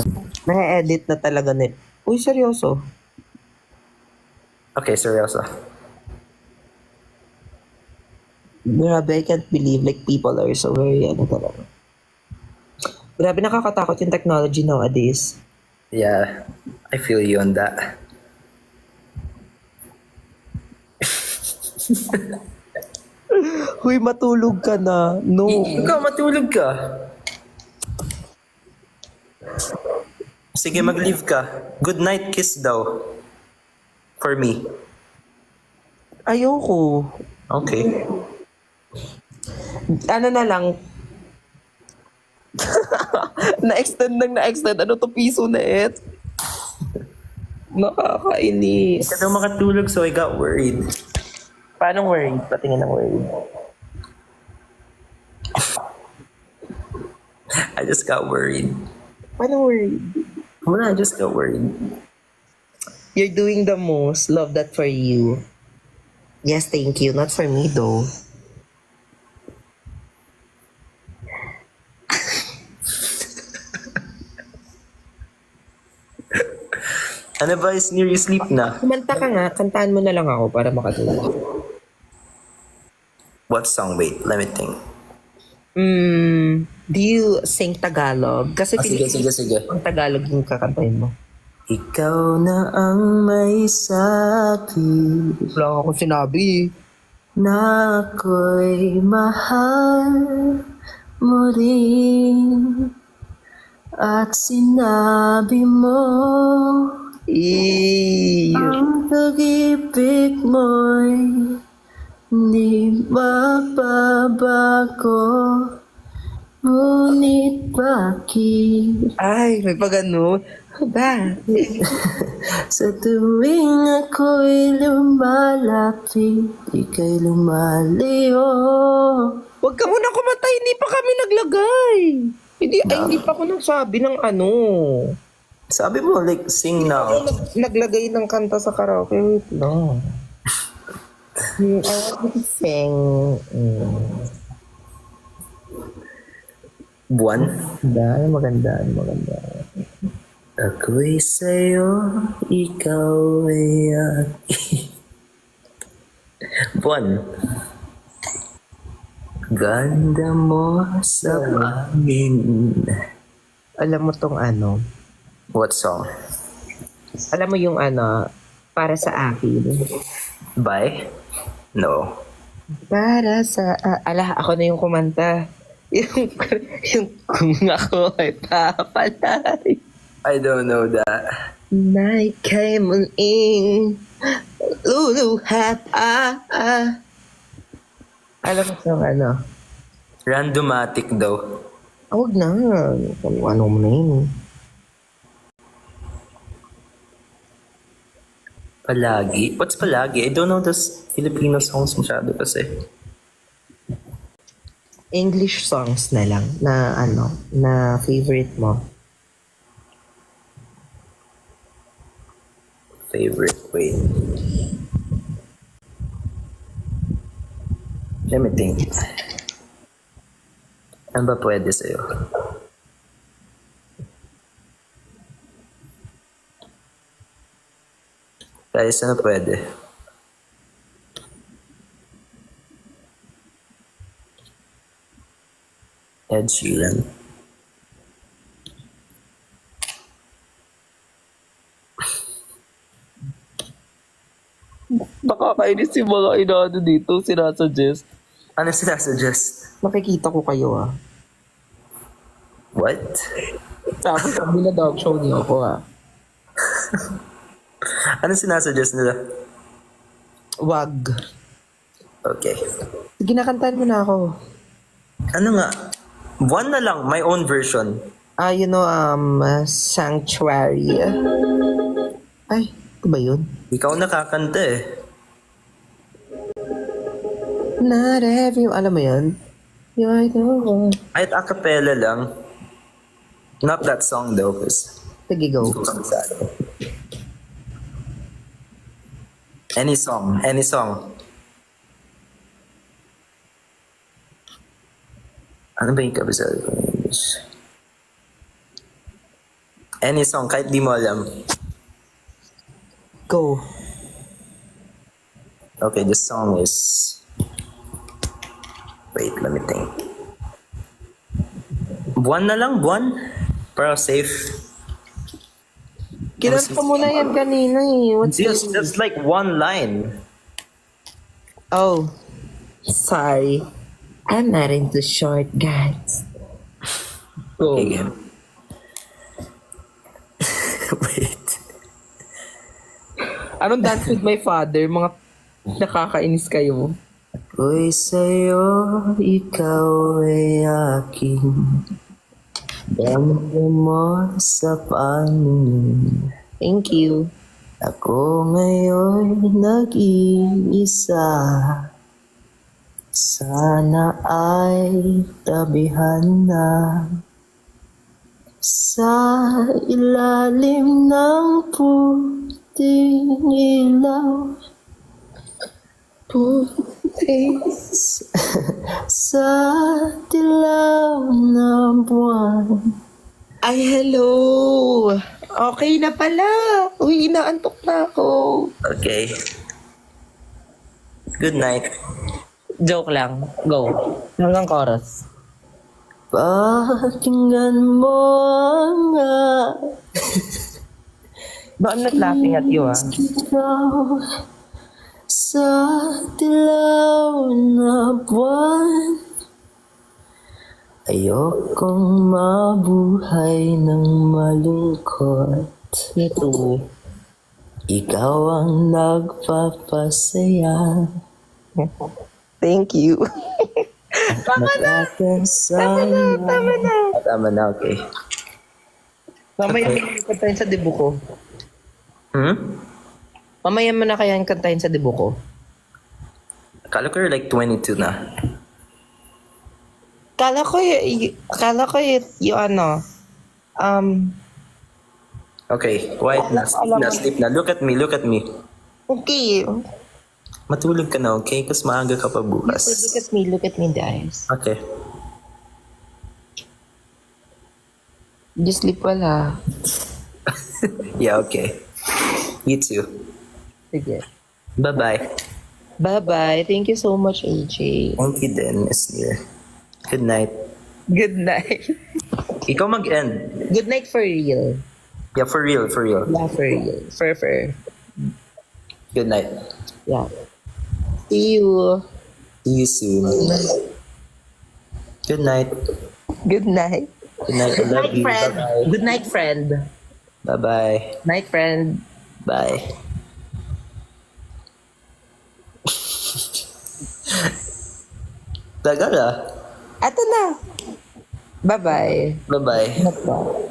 ano, na-edit na talaga nila. Uy, seryoso. Okay, seryoso. Grabe, I can't believe like people are so very ano talaga. Grabe, nakakatakot yung technology nowadays. Yeah, I feel you on that. Huy, matulog ka na. No. Ikaw, matulog ka. Sige, mag-leave ka. Good night kiss daw. For me. Ayoko. Okay. Ano na lang. na-extend nang na-extend. Ano to piso na it? Nakakainis. Ikaw daw makatulog so I got worried. Paano worried? Patingin ng worried. I just got worried. Paano worried? Wala, just got worried. You're doing the most. Love that for you. Yes, thank you. Not for me though. Ano ba is near you sleep na? Kumanta ka nga. Kantaan mo na lang ako para makatulog. What song? Wait, let me think. Mm, do you sing Tagalog? Kasi Ah, sige, sige, sige. ang Tagalog yung kakantahin mo. Ikaw na ang may sabi Wala akong sinabi. na ako'y mahal mo rin at sinabi mo Eh, ang pag-ibig mo'y hindi mababago ngunit bakit ay, may pag ano. Ba? Sa tuwing ako'y lumalapit, ika'y lumalayo. Huwag ka muna kumanta, hindi pa kami naglagay. Hindi, ay, hindi pa ako nagsabi ng ano. Sabi mo, like, sing now. Nag- naglagay ng kanta sa karaoke. Wait lang. Hmm, I want to sing. Mm. Buwan. Maganda, maganda, maganda. Ako'y sa'yo, ikaw ay akin. Buwan. Ganda mo sa amin. Alam mo tong ano, What song? alam mo yung ano, para sa akin. By? No. Para sa, ah, ala, ako na yung kumanta. Yung, yung kung ako ay papalay. I don't know that. Na ika'y muling luluhat ah, ah. Alam mo yung ano? Randomatic daw. Ah, Huwag na. Ano, ano mo na yun? Palagi? What's palagi? I don't know those Filipino songs masyado kasi. English songs na lang na ano, na favorite mo. Favorite way. Let me think. Ano ba pwede sa'yo? Guys, ano pwede? Ed Sheeran. Nakakainis yung mga inaano dito, sinasuggest. Ano sinasuggest? Nakikita ko kayo ah. What? Tapos sabi na dog show niyo ako ah. Ano sinasuggest nila? Wag. Okay. Sige, nakantahan mo na ako. Ano nga? One na lang, my own version. Ah, you know, um, uh, Sanctuary. Ay, ito ba yun? Ikaw nakakanta eh. Not every... Alam mo yun? You're the one. Kahit a cappella lang. Not that song though, cause Sige, go. any song, any song. Ano ba yung kabisado ko English? Any song, kahit di mo alam. Go. Okay, this song is... Wait, let me think. Buwan na lang, buwan. Para safe. Kinanta mo na yan kanina eh. What's this? just like one line. Oh. Sorry. I'm not into short guys. Go. Okay. Wait. Anong dance with my father? Mga nakakainis kayo. Ako'y sa'yo, ikaw ay aking Ganda mo sa paningin Thank you. Ako ngayon nag-iisa Sana ay tabihan na Sa ilalim ng puting ilaw Putis Sa dilaw na buwan Ay, hello! Okay na pala. Uy, inaantok na ako. Okay. Good night. Joke lang. Go. Hanggang chorus. Pakinggan mo ang No, I'm not laughing at you, ah. sa dilaw na buwan. Ayokong mabuhay ng malungkot. Too. Ikaw ang nagpapasaya. Thank you. Magkakasama. Tama na. Tama na, okay. Mamaya mo na kantahin sa debo ko. Hmm? Mamaya mo na kaya kantahin sa debo ko. Akala ko you're like 22 na. Kala ko y- y- kala ko y- yung ano, um, Okay, white na. Sleep na, sleep na. Look at me, look at me. okay. Matulog ka na, okay? Kasi maaga ka pa Look bukas. at me, look at me in the eyes. Okay. Just sleep wala. Yeah, okay. You too. Sige. Bye-bye. Bye-bye. Thank you so much, AJ. Thank you din, Miss Near. Good night. Good night. Ikaw mag-end. Good night for real. Yeah, for real, for real. Yeah, for real. For, for. Good night. Yeah. See you. See you soon. Good night. Good night. Good night. Love Night, friend. Bye-bye. Good night, friend. Bye-bye. Night, friend. Bye. Tagal ah. Ato na. Bye-bye. Bye-bye. Ka.